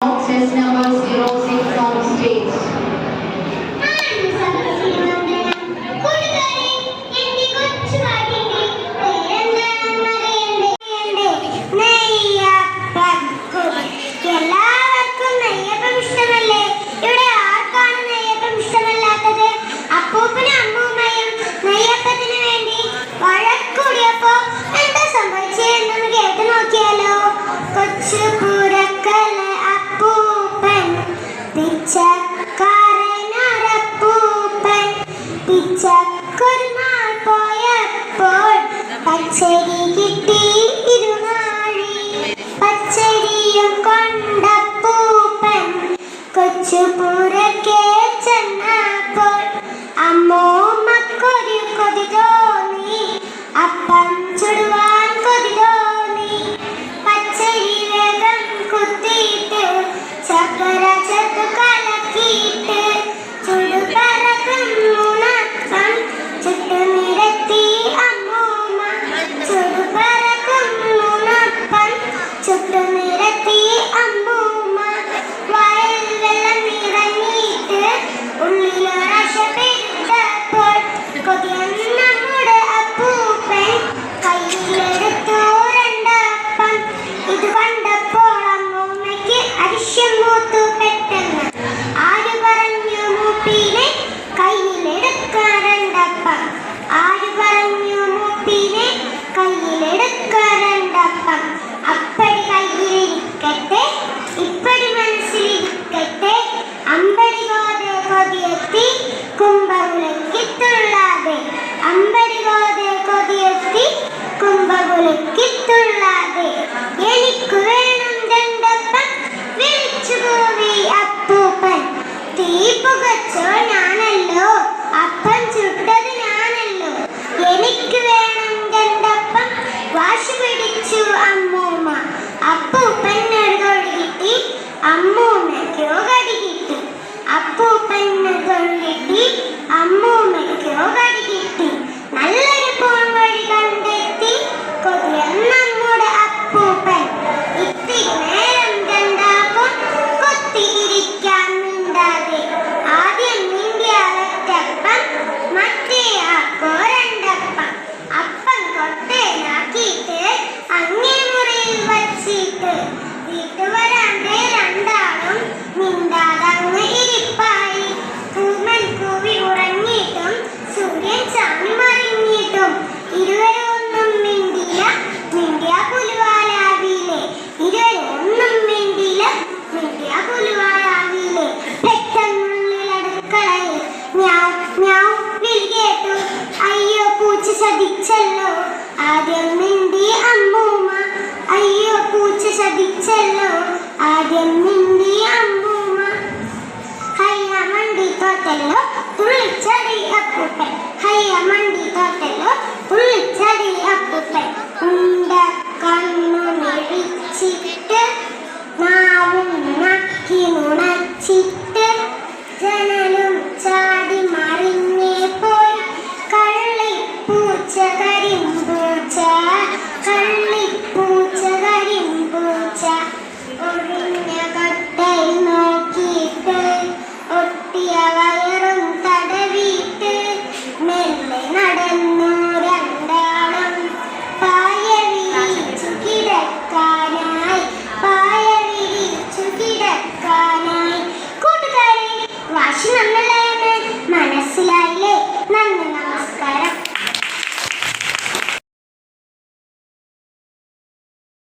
Access number 0 പിച്ചക്കാരനറപ്പൂപ്പൻ പിച്ചക്കൊരു നാൾ പോയപ്പോൾ പച്ചരി കിട്ടി ഇരുനാഴി. പച്ചരിയും കൊണ്ടപ്പൂപ്പൻ കൊച്ചുപൂരക്കെ ചെന്നപ്പോൾ അമ്മൂമ്മക്കൊരു കൊതി തോന്നി. അപ്പ ಆಸೆ ಅಂಬರಿಗೋದೆ ಕೊದಿಯಸ್ತಿ ಕುಂಭಗುಲಕ್ಕಿತ್ತುಳ್ಳಾದೆ ಎನಿಕ್ಕುವೆ ശതിച്ചല്ലോ ആദ്യം നിന്റെ അമ്മൂമ്മ അയ്യോ പൂച്ച ശതിച്ചല്ലോ ആദ്യം നിന്റെ അമ്മൂമ്മ. ഹയ്യ മണ്ടി തോട്ടല്ലോ തുള്ളിച്ചടി അപ്പൂപ്പൻ. ഹയ്യ മണ്ടി തോട്ടല്ലോ തുള്ളിച്ച